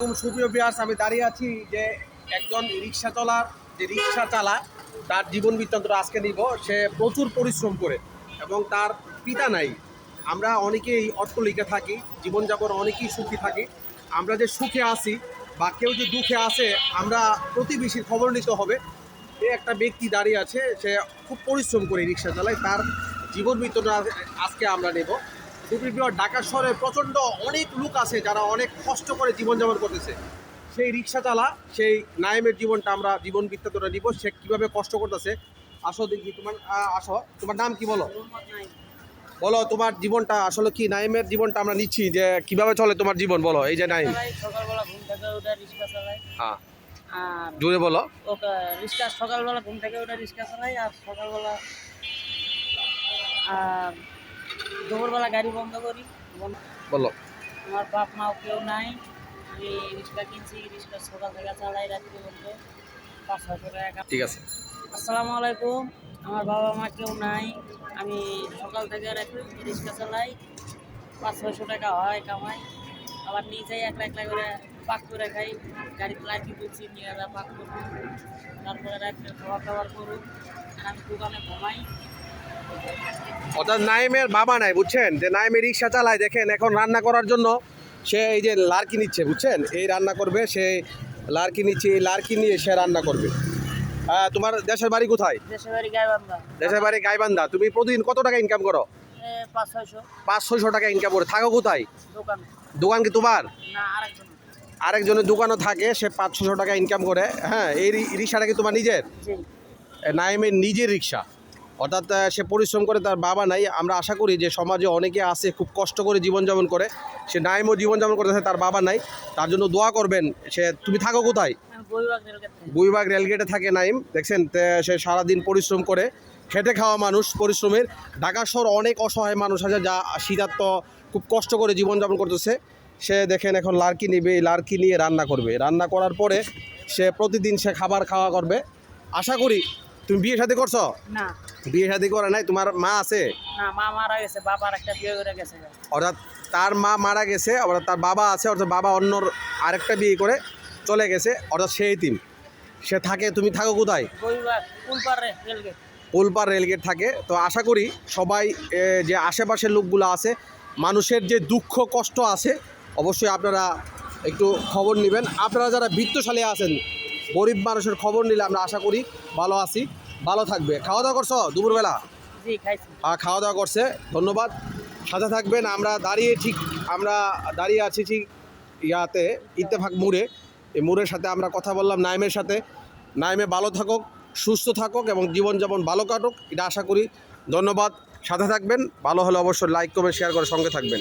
সুপ্রিয় বিয়ার্স আমি দাঁড়িয়ে আছি যে একজন রিক্সা চলার, যে রিক্সা চালা তার জীবন বৃত্তান্ত আজকে নিব। সে প্রচুর পরিশ্রম করে এবং তার পিতা নাই। আমরা অনেকেই অট্টলিকে থাকি, জীবনযাপন অনেকেই সুখী থাকি। আমরা যে সুখে আছি বা কেউ যে দুঃখে আছে, আমরা প্রতিবেশীর খবর নিতে হবে। এ একটা ব্যক্তি দাঁড়িয়ে আছে, সে খুব পরিশ্রম করে রিক্সা চালায়, তার জীবন বৃত্তান্ত আজকে আমরা নেব। সুপ্রিয় ঢাকা শহরে প্রচণ্ড অনেক লোক আছে যারা অনেক কষ্ট করে জীবনযাপন করতেছে। সেই রিক্সা চালা সেই নায়েমের জীবনটা আমরা জীবন বৃত্তান্তটা নিব সে কীভাবে কষ্ট করতেছে? আসো দেখি তোমার আসো। তোমার নাম কি বলো? বলো তোমার জীবনটা আসলে কি? নাইমের জীবনটা আমরা নিচ্ছি যে কীভাবে চলে তোমার জীবন বলো। এই যে নাইম। সকালবেলা ঘুম থেকে উঠে রিক্সা চালাই হ্যাঁ। আর জোরে বলো। ওটা রিক্সা সকালবেলা ঘুম থেকে উঠে রিক্সা চালাই আর সকালবেলা আর দুপুরবেলা গাড়ি বন্ধ করি। বলো। আমার বাপ মাও কেউ নাই। আমি রিক্সা কিনছি রিক্সা সকাল থেকে চালাই রাত্রি পর্যন্ত। পাঁচ ছয়শো টাকা ঠিক আছে। আসসালামু আলাইকুম। আমার বাবা মা কেউ নাই। আমি সকাল থেকে রাত্রি রিক্সা চালাই। পাঁচ ছয়শো টাকা হয় কামাই। আবার নিজেই একলা একলা করে পাক করে খাই। গাড়িতে লাঠি তুলছি নিয়ে পাক করব। তারপরে রাত্রে খাওয়া খাওয়ার করুক আমি দোকানে ঘুমাই। অর্থাৎ নাইমের বাবা নাই বুঝছেন? যে নাইমের রিক্সা চালায় দেখেন এখন রান্না করার জন্য সে এই যে লার্কি নিচ্ছে বুঝছেন? এই রান্না করবে সে লার্কি নিচ্ছে এই লার্কি নিয়ে সে রান্না করবে। তোমার দেশের বাড়ি কোথায়? দেশের বাড়ি গাইবান্ধা। তুমি প্রতিদিন কত টাকা ইনকাম করো? পাঁচ ছয়শো। টাকা ইনকাম করে। থাকো কোথায়? দোকান। কি তোমার? আরেকজনের। দোকানও থাকে সে পাঁচ ছশো টাকা ইনকাম করে। হ্যাঁ এই রিক্সাটা কি তোমার নিজের? নাইমের নিজের রিক্সা। অর্থাৎ সে পরিশ্রম করে, তার বাবা নাই। আমরা আশা করি যে সমাজে অনেকে আছে, খুব কষ্ট করে জীবনযাপন করে। সে নাইমও জীবনযাপন করতেছে তার বাবা নাই। তার জন্য দোয়া করবেন, সে, তুমি থাকো কোথায়? বইবাগ রেলগেটে থাকে নাইম, দেখছেন? সে সারাদিন পরিশ্রম করে। খেটে খাওয়া মানুষ, পরিশ্রমের। ঢাকা শহর অনেক অসহায় মানুষ আছে, যা শীতার্থ খুব কষ্ট করে জীবনযাপন করতেছে। সে দেখেন, এখন লার্কি নিবে, এই লার্কি নিয়ে রান্না করবে। রান্না করার পরে সে প্রতিদিন সে খাবার খাওয়া করবে। আশা করি, তুমি বিয়ে সাথে করছ? না। বিয়ে শাদী করে নাই? তোমার মা আছে? না মা মারা গেছে বাবার একটা বিয়ে করে গেছে। অর্থাৎ তার মা মারা গেছে অর্থাৎ তার বাবা আছে অর্থাৎ বাবা অন্যর আরেকটা বিয়ে করে চলে গেছে অর্থাৎ সেই তিম সে থাকে তুমি থাকো কোথায়? Boibag rail gate. থাকে। তো আশা করি সবাই যে আশেপাশের লোকগুলো আছে মানুষের যে দুঃখ কষ্ট আছে অবশ্যই আপনারা একটু খবর নেবেন। আপনারা যারা বৃত্তশালী আছেন গরিব মানুষের খবর নিলে আমরা আশা করি ভালো আছি। ভালো থাকবে। খাওয়া দাওয়া করছ দুপুরবেলা? হ্যাঁ খাওয়া দাওয়া করছে ধন্যবাদ। সাথে থাকবেন আমরা দাঁড়িয়ে ঠিক আমরা দাঁড়িয়ে আছি ঠিক ইয়াতে ইত্তেফাক মোড়ে। এই মোড়ের সাথে আমরা কথা বললাম নাইমের সাথে। নাইমে ভালো থাকুক সুস্থ থাকুক এবং জীবনযাপন ভালো কাটুক এটা আশা করি। ধন্যবাদ সাথে থাকবেন। ভালো হলে অবশ্যই লাইক কমেন্ট শেয়ার করে সঙ্গে থাকবেন।